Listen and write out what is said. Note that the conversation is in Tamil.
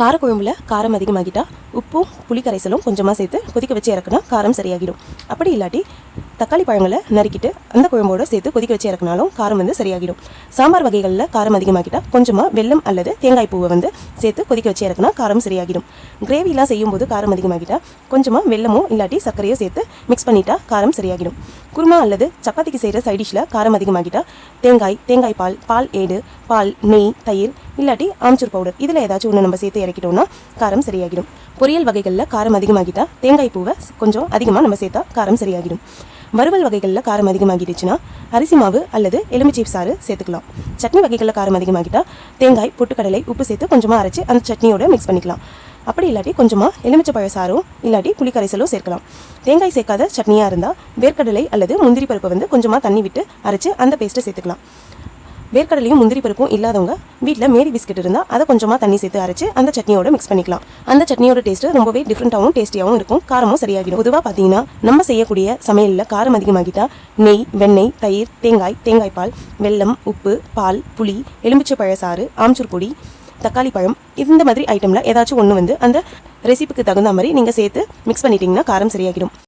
காரக்குழம்புல காரம் அதிகமாகிட்டால் உப்பும் புளி கரைசலும் கொஞ்சமாக சேர்த்து கொதிக்க வச்சு இறக்குனா காரம் சரியாகிடும். அப்படி இல்லாட்டி தக்காளி பழங்களை நறுக்கிட்டு அந்த குழம்போட சேர்த்து கொதிக்க வச்சு இறக்குனாலும் காரம் வந்து சரியாகிடும். சாம்பார் வகைகளில் காரம் அதிகமாகிட்டா கொஞ்சமாக வெல்லம் அல்லது தேங்காய் பூவை வந்து சேர்த்து கொதிக்க வச்சு இறக்குனா காரம் சரியாகிடும். கிரேவிலாம் செய்யும்போது காரம் அதிகமாகிட்டா கொஞ்சமாக வெல்லமோ இல்லாட்டி சர்க்கரையோ சேர்த்து மிக்ஸ் பண்ணிட்டா காரம் சரியாகிடும். குருமா அல்லது சப்பாத்திக்கு செய்கிற சைடிஷில் காரம் அதிகமாகிட்டா தேங்காய் தேங்காய் பால் பால் ஏடு பால் நெய் தயிர் இல்லாட்டி ஆம்ச்சூர் பவுடர் இதில் ஏதாச்சும் ஒன்று நம்ம சேர்த்து இறக்கிட்டோம்னா காரம் சரியாகிடும். பொரியல் வகைகளில் காரம் அதிகமாகிட்டால் தேங்காய் பூவை கொஞ்சம் அதிகமாக நம்ம சேர்த்தா காரம் சரியாகிடும். வறுவல் வகைகளில் காரம் அதிகமாகிடுச்சுன்னா அரிசி மாவு அல்லது எலுமிச்சை சாறு சேர்த்துக்கலாம். சட்னி வகைகளில் காரம் அதிகமாகிட்டால் தேங்காய் பொட்டுக்கடலை உப்பு சேர்த்து கொஞ்சமாக அரைச்சி அந்த சட்னியோட மிக்ஸ் பண்ணிக்கலாம். அப்படி இல்லாட்டி கொஞ்சமாக எலுமிச்சை பழ சாரும் இல்லாட்டி புளிக்கரைசலோ சேர்க்கலாம். தேங்காய் சேர்க்காத சட்னியாக இருந்தால் வேர்க்கடலை அல்லது முந்திரி பருப்பை வந்து கொஞ்சமாக தண்ணி விட்டு அரைச்சி அந்த பேஸ்ட்டை சேர்த்துக்கலாம். வேர்க்கடலையும் முந்திரி பருப்பும் இல்லாதவங்க வீட்டில் மேரி பிஸ்கட் இருந்தால் அதை கொஞ்சமாக தண்ணி சேர்த்து அரைச்சு அந்த சட்னியோட மிக்ஸ் பண்ணிக்கலாம். அந்த சட்னியோட டேஸ்ட்டு ரொம்பவே டிஃப்ரெண்ட்டாகவும் டேஸ்டியாகவும் இருக்கும். காரமும் சரியாகிடும். பொதுவாக பார்த்தீங்கன்னா நம்ம செய்யக்கூடிய சமையலில் காரம் அதிகமாகிட்டா நெய் வெண்ணெய் தயிர் தேங்காய் தேங்காய் பால் வெல்லம் உப்பு பால் புளி எலுமிச்சை பழசாறு ஆம்ச்சூர் பொடி தக்காளி பழம் இந்த மாதிரி ஐட்டமில் ஏதாச்சும் ஒன்று வந்து அந்த ரெசிபிக்கு தகுந்த மாதிரி நீங்கள் சேர்த்து மிக்ஸ் பண்ணிட்டீங்கன்னா காரம் சரியாகிடும்.